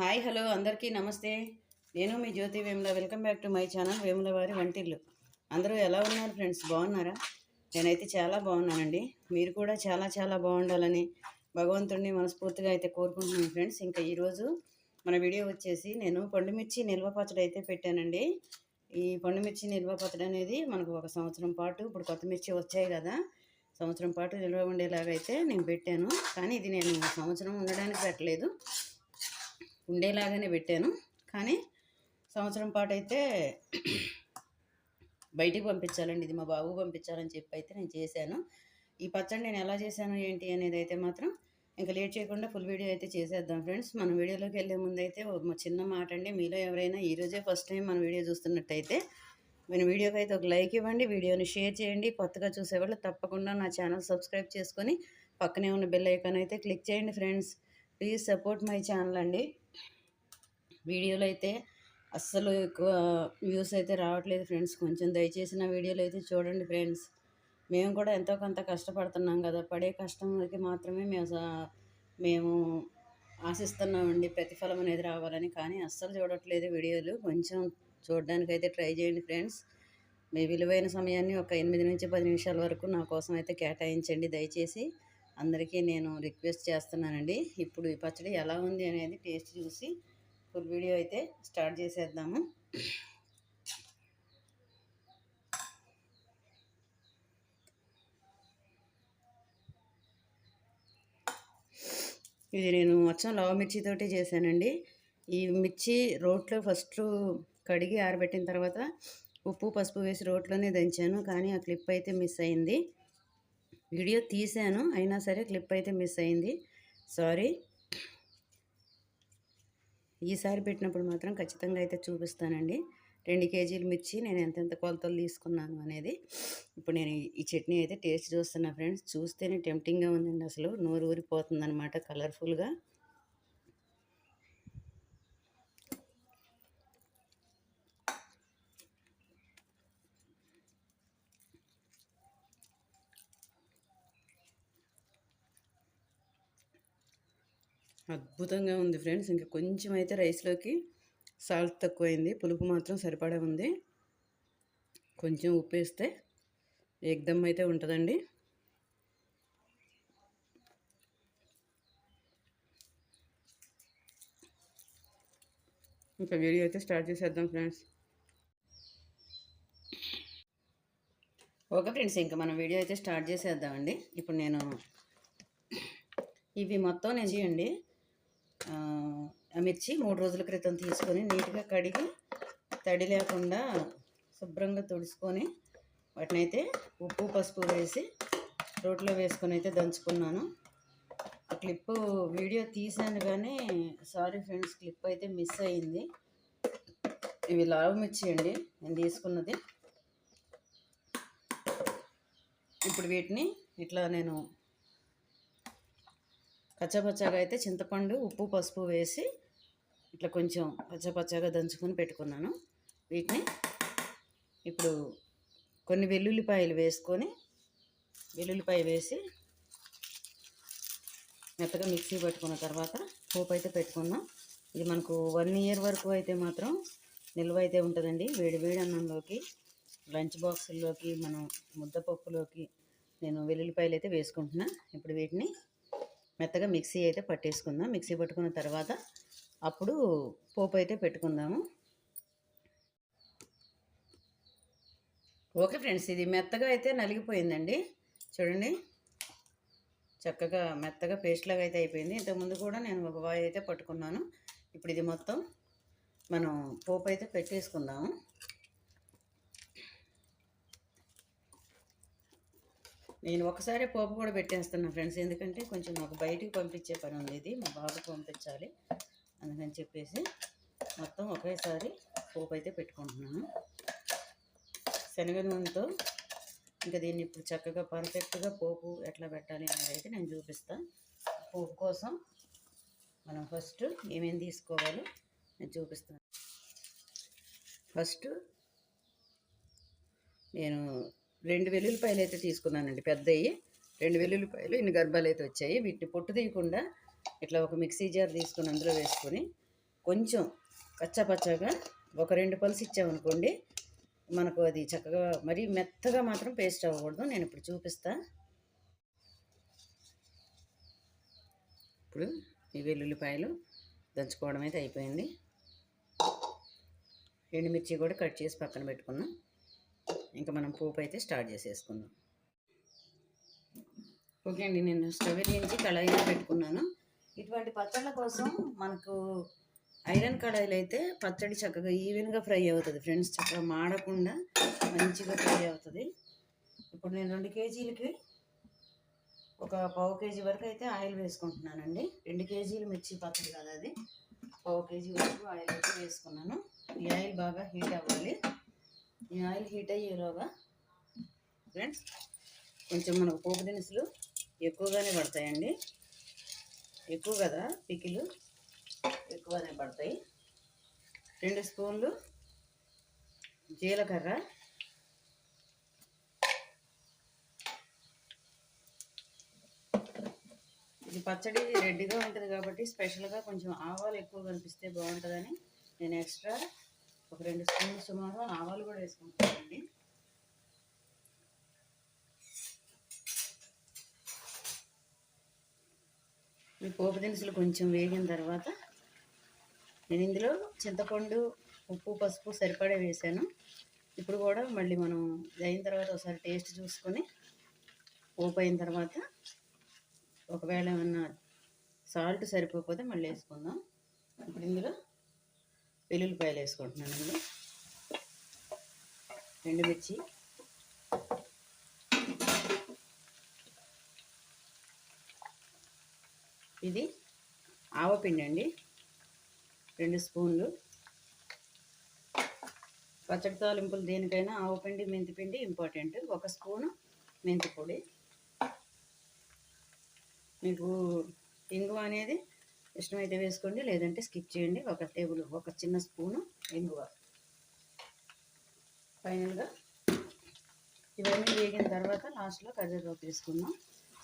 Hi hello అందరికీ నమస్తే. నేను మీ Jyothi Vemula welcome back to my channel Vemula వారి వంటిల్లు. అందరూ ఎలా ఉన్నారు ఫ్రెండ్స్? బాగున్నారా? నేనైతే చాలా బాగున్నానండి. మీరు కూడా చాలా చాలా బాగుండాలని భగవంతుడిని మనస్ఫూర్తిగా అయితే కోరుకుంటున్నాను ఫ్రెండ్స్. ఇంకా ఈరోజు మన వీడియో వచ్చేసి నేను పండుమిర్చి నిల్వ పచ్చడి అయితే పెట్టానండి. ఈ పండుమిర్చి నిల్వ పచ్చడి అనేది మనకు ఒక సంవత్సరం పాటు ఇప్పుడు కొత్త మిర్చి వచ్చాయి కదా. సంవత్సరం పాటు నిల్వ ఉండేలాగా అయితే నేను పెట్టాను. కానీ ఇది నేను సంవత్సరం ఉండడానికి పెట్టలేదు. ఉండేలాగానే పెట్టాను. కానీ సంవత్సరం పాటు అయితే బయటికి పంపించాలండి. ఇది మా బాబు పంపించాలని చెప్పి అయితే నేను చేశాను. ఈ పచ్చడి నేను ఎలా చేశాను ఏంటి అనేది అయితే మాత్రం ఇంకా లేట్ చేయకుండా ఫుల్ వీడియో అయితే చేసేద్దాం ఫ్రెండ్స్. మన వీడియోలోకి వెళ్ళే ముందు అయితే ఒక చిన్న మాట అండి. మీలో ఎవరైనా ఈరోజే ఫస్ట్ టైం మన వీడియో చూస్తున్నట్టయితే మన వీడియోకి అయితే ఒక లైక్ ఇవ్వండి. వీడియోని షేర్ చేయండి. కొత్తగా చూసేవాళ్ళు తప్పకుండా నా ఛానల్ సబ్స్క్రైబ్ చేసుకొని పక్కనే ఉన్న బెల్ ఐకాన్ అయితే క్లిక్ చేయండి friends. Please support my channel అండి. వీడియోలో అయితే అస్సలు ఎక్కువ వ్యూస్ అయితే రావట్లేదు ఫ్రెండ్స్. కొంచెం దయచేసి నా వీడియోలు అయితే చూడండి ఫ్రెండ్స్. మేము కూడా ఎంతో కొంత కష్టపడుతున్నాం కదా. పడే కష్టంకి మాత్రమే మేము స- మేము ఆశిస్తున్నామండి ప్రతిఫలం అనేది రావాలని. కానీ అస్సలు చూడట్లేదు వీడియోలు. కొంచెం చూడడానికి అయితే ట్రై చేయండి ఫ్రెండ్స్. మీ విలువైన సమయాన్ని ఒక ఎనిమిది నుంచి పది నిమిషాల వరకు నా కోసం అయితే కేటాయించండి. దయచేసి అందరికీ నేను రిక్వెస్ట్ చేస్తున్నానండి. ఇప్పుడు ఈ పచ్చడి ఎలా ఉంది అనేది టేస్ట్ చూసి ఫుల్ వీడియో అయితే స్టార్ట్ చేసేద్దాము. ఇది నేను మొత్తం లవ మిర్చితోటి చేశానండి. ఈ మిర్చి రోట్లో ఫస్ట్ కడిగి ఆరబెట్టిన తర్వాత ఉప్పు పసుపు వేసి రోట్లోనే దంచాను. కానీ ఆ క్లిప్ అయితే మిస్ అయింది. వీడియో తీశాను అయినా సరే క్లిప్ అయితే మిస్ అయింది. సారీ. ఈసారి పెట్టినప్పుడు మాత్రం ఖచ్చితంగా అయితే చూపిస్తానండి. రెండు కేజీలు మిర్చి నేను ఎంతెంత కొలతలు తీసుకున్నాను అనేది. ఇప్పుడు నేను ఈ- చట్నీ అయితే టేస్ట్ చూస్తున్నా ఫ్రెండ్స్. చూస్తేనే టెంప్టింగ్గా ఉందండి అసలు. నోరు ఊరిపోతుంది అనమాట కలర్ఫుల్గా. అద్భుతంగా ఉంది ఫ్రెండ్స్. ఇంకా కొంచెం అయితే రైస్లోకి సాల్ట్ తక్కువైంది. పులుపు మాత్రం సరిపడా ఉంది. కొంచెం ఉప్పు వేస్తే ఎగ్దమ్ అయితే ఉంటుందండి. ఇంకా వీడియో అయితే స్టార్ట్ చేసేద్దాం ఫ్రెండ్స్. ఓకే ఫ్రెండ్స్ ఇంకా మనం వీడియో అయితే స్టార్ట్ చేసేద్దామండి. ఇప్పుడు నేను ఇవి మొత్తం నేను చేయండి మిర్చి మూడు రోజుల క్రితం తీసుకొని నీట్గా కడిగి తడి లేకుండా శుభ్రంగా తుడుచుకొని వాటిని అయితే ఉప్పు పసుపు వేసి రోట్లో వేసుకొని అయితే దంచుకున్నాను. ఆ క్లిప్పు వీడియో తీసాను కానీ సారీ ఫ్రెండ్స్ క్లిప్ అయితే మిస్ అయింది. ఇవి లావు మిర్చి అండి నేను తీసుకున్నది. ఇప్పుడు వీటిని ఇట్లా నేను పచ్చపచ్చగా అయితే చింతపండు ఉప్పు పసుపు వేసి ఇట్లా కొంచెం పచ్చపచ్చగా దంచుకొని పెట్టుకున్నాను. వీటిని ఇప్పుడు కొన్ని వెల్లుల్లిపాయలు వేసుకొని వెల్లుల్లిపాయ వేసి మెత్తగా మిక్సీ పట్టుకున్న తర్వాత పోపు అయితే పెట్టుకున్నాం ఇది మనకు వన్ ఇయర్ వరకు అయితే మాత్రం నిల్వ అయితే ఉంటుందండి. వేడి వేడి అన్నంలోకి లంచ్ బాక్సుల్లోకి మనం ముద్దపప్పులోకి నేను వెల్లుల్లిపాయలు అయితే వేసుకుంటున్నా. ఇప్పుడు వీటిని మెత్తగా మిక్సీ అయితే పట్టేసుకుందాం. మిక్సీ పట్టుకున్న తర్వాత అప్పుడు పోపు అయితే పెట్టుకుందాము. ఓకే ఫ్రెండ్స్ ఇది మెత్తగా అయితే నలిగిపోయిందండి. చూడండి. చక్కగా మెత్తగా పేస్ట్ లాగా అయితే అయిపోయింది. ఇంతకుముందు కూడా నేను ఒక వాయి అయితే పట్టుకున్నాను. ఇప్పుడు ఇది మొత్తం మనం పోపు అయితే పెట్టేసుకుందాము. నేను ఒకసారి పోపు కూడా పెట్టేస్తున్నా ఫ్రెండ్స్. ఎందుకంటే కొంచెం నాకు బయటికి పంపించే పని ఉంది ఇది. మా బాబుకి పంపించాలి అందుకని చెప్పేసి మొత్తం ఒకేసారి పోపు అయితే పెట్టుకుంటున్నాను. శనగ నూనెతో ఇంకా దీన్ని ఇప్పుడు చక్కగా పర్ఫెక్ట్గా పోపు ఎట్లా పెట్టాలి అనేది అయితే నేను చూపిస్తాను పోపు కోసం మనం ఫస్ట్ ఏమేమి తీసుకోవాలో నేను చూపిస్తాను. ఫస్ట్ నేను రెండు వెల్లుల్లిపాయలు అయితే తీసుకున్నానండి పెద్దవి రెండు వెల్లుల్లిపాయలు ఇన్ని గర్భాలు అయితే వచ్చాయి. వీటిని పొట్టు తీయకుండా ఇట్లా ఒక మిక్సీ జార్ తీసుకుని అందులో వేసుకొని కొంచెం కచ్చాపచ్చాగా ఒక రెండు పలుసు ఇచ్చామనుకోండి మనకు అది చక్కగా మరీ మెత్తగా మాత్రం పేస్ట్ అవ్వకూడదు. నేను ఇప్పుడు చూపిస్తా. ఇప్పుడు ఈ వెల్లుల్లిపాయలు దంచుకోవడం అయితే అయిపోయింది. ఎండుమిర్చి కూడా కట్ చేసి పక్కన పెట్టుకున్నాం ఇంకా మనం పోపు అయితే స్టార్ట్ చేసేసుకుందాం. ఓకే అండి నేను స్టవ్ నుంచి కళాయి పెట్టుకున్నాను. ఇటువంటి పచ్చళ్ళ కోసం మనకు ఐరన్ కడాయిలు అయితే పచ్చడి చక్కగా ఈవెన్గా ఫ్రై అవుతుంది. ఫ్రెండ్స్ చక్కగా మాడకుండా మంచిగా ఫ్రై అవుతుంది. ఇప్పుడు నేను రెండు కేజీలకి ఒక పావు కేజీ వరకు అయితే ఆయిల్ వేసుకుంటున్నానండి. రెండు కేజీలు మిర్చి పచ్చడి కదా అది. పావు కేజీ వరకు ఆయిల్ అయితే వేసుకున్నాను. ఈ ఆయిల్ బాగా హీట్ అవ్వాలి. ఈ ఆయిల్ హీట్ అయ్యేలోగా ఫ్రెండ్స్ కొంచెం మనకు పోపు దినుసులు ఎక్కువగానే పడతాయండి. ఎక్కువ కదా పికిలు? ఎక్కువనే పడతాయి. రెండు స్పూన్లు జీలకర్ర. ఇది పచ్చడి రెడ్డిగా ఉంటుంది కాబట్టి స్పెషల్గా కొంచెం ఆవాలు ఎక్కువ కనిపిస్తే బాగుంటుందని నేను ఎక్స్ట్రా ఒక రెండు స్పూన్లు సుమారు ఆవాలు కూడా వేసుకుంటానండి. ఈ పోపు దినుసులు కొంచెం వేగిన తర్వాత నేను ఇందులో చింతపండు ఉప్పు పసుపు సరిపడే వేసాను ఇప్పుడు కూడా మళ్ళీ మనం అయిన తర్వాత ఒకసారి టేస్ట్ చూసుకొని పోపు అయిన తర్వాత ఒకవేళ ఏమన్నా సాల్ట్ సరిపోకపోతే మళ్ళీ వేసుకుందాం. ఇప్పుడు ఇందులో వెల్లుల్లిపాయలు వేసుకుంటున్నానండి. ఎండుమిర్చి ఇది ఆవపిండి అండి. రెండు స్పూన్లు. పచ్చడి తాలింపులు దేనికైనా ఆవపిండి మెంతిపిండి ఇంపార్టెంట్. ఒక స్పూను మెంతిపొడి మీకు ఇంగువ అనేది ఇష్టమైతే వేసుకోండి లేదంటే స్కిప్ చేయండి. ఒక టేబుల్ ఒక చిన్న స్పూను ఇంగువ ఫైనల్గా ఇవన్నీ వేగిన తర్వాత లాస్ట్లో కరివేపాకు తీసుకుందాం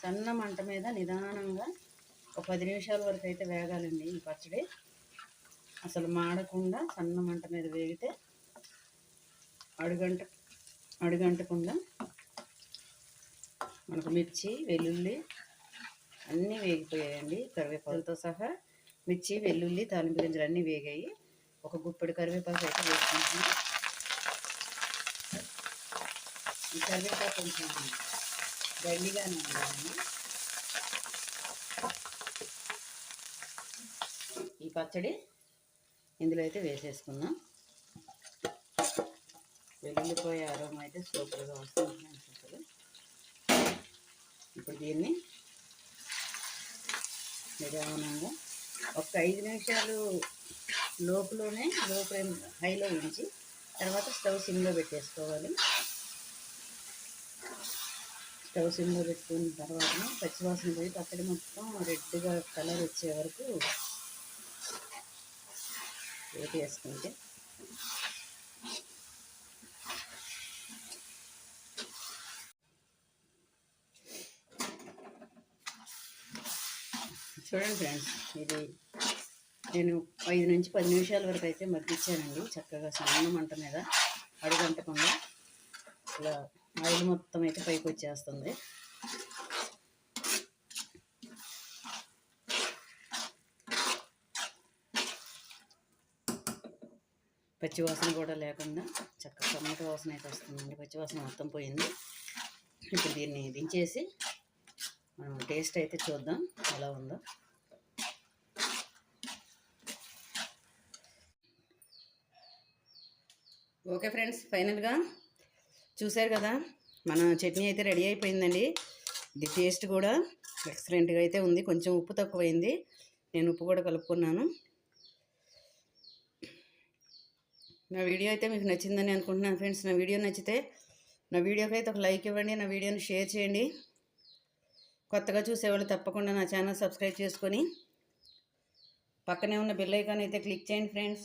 సన్న మంట మీద నిదానంగా ఒక పది నిమిషాల వరకు అయితే వేగాలండి ఈ పచ్చడి. అసలు మాడకుండా సన్న మంట మీద వేగితే అడుగంట అడుగంటకుండా మనకు మిర్చి వెల్లుల్లి అన్నీ వేగిపోయాయండి. కరివేపాకులతో సహా మిర్చి వెల్లుల్లి తాలింపు గింజలు అన్నీ వేగాయి. ఒక గుప్పెడు కరివేపాకు అయితే వేసుకుంటున్నాను. ఈ కరివేపాకు కొంచెం గండిగానే ఉండాలండి ఈ పచ్చడి ఇందులో అయితే వేసేసుకుందాం. వెల్లుల్లిపోయే ఆరోమ అయితే సూపర్గా వస్తుంది ఇప్పుడు దీన్ని నిదానంగా ఒక ఐదు నిమిషాలు లోపులోనే లో ఫ్లేమ్ హైలో ఉంచి తర్వాత స్టవ్ సిమ్లో పెట్టేసుకోవాలి. స్టవ్ సిమ్లో పెట్టుకున్న తర్వాత పచ్చివాసన పోయి పచ్చడి మొత్తం రెడ్గా కలర్ వచ్చే వరకు వేపేసుకుంటే చూడండి ఫ్రెండ్స్ ఇది నేను ఐదు నుంచి పది నిమిషాల వరకు అయితే మగ్గించానండి. చక్కగా సన్న మంట మీద అడుగంటకుండా ఇలా ఆయిల్ మొత్తం అయితే పైకి వచ్చేస్తుంది. పచ్చివాసన కూడా లేకుండా చక్కగా టమాటో వాసన అయితే వస్తుందండి. పచ్చివాసన మొత్తం పోయింది. ఇప్పుడు దీన్ని దించేసి మనం టేస్ట్ అయితే చూద్దాం. ఎలా ఉందో? ఓకే ఫ్రెండ్స్ ఫైనల్గా చూశారు కదా మన చట్నీ అయితే రెడీ అయిపోయిందండి. ఇది టేస్ట్ కూడా ఎక్సలెంట్గా అయితే ఉంది కొంచెం ఉప్పు తక్కువైంది. నేను ఉప్పు కూడా కలుపుకున్నాను. నా వీడియో అయితే మీకు నచ్చిందని అనుకుంటున్నాను ఫ్రెండ్స్. నా వీడియో నచ్చితే నా వీడియోకి అయితే ఒక లైక్ ఇవ్వండి నా వీడియోని షేర్ చేయండి. కొత్తగా చూసేవాళ్ళు తప్పకుండా నా ఛానల్ సబ్స్క్రైబ్ చేసుకొని పక్కనే ఉన్న బెల్ ఐకాన్ అయితే క్లిక్ చేయండి ఫ్రెండ్స్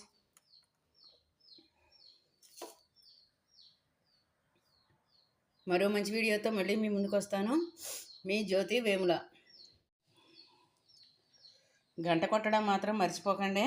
మరో మంచి వీడియోతో మళ్ళీ మీ ముందుకు వస్తాను. మీ జ్యోతి వేముల. గంట కొట్టడం మాత్రం మర్చిపోకండి.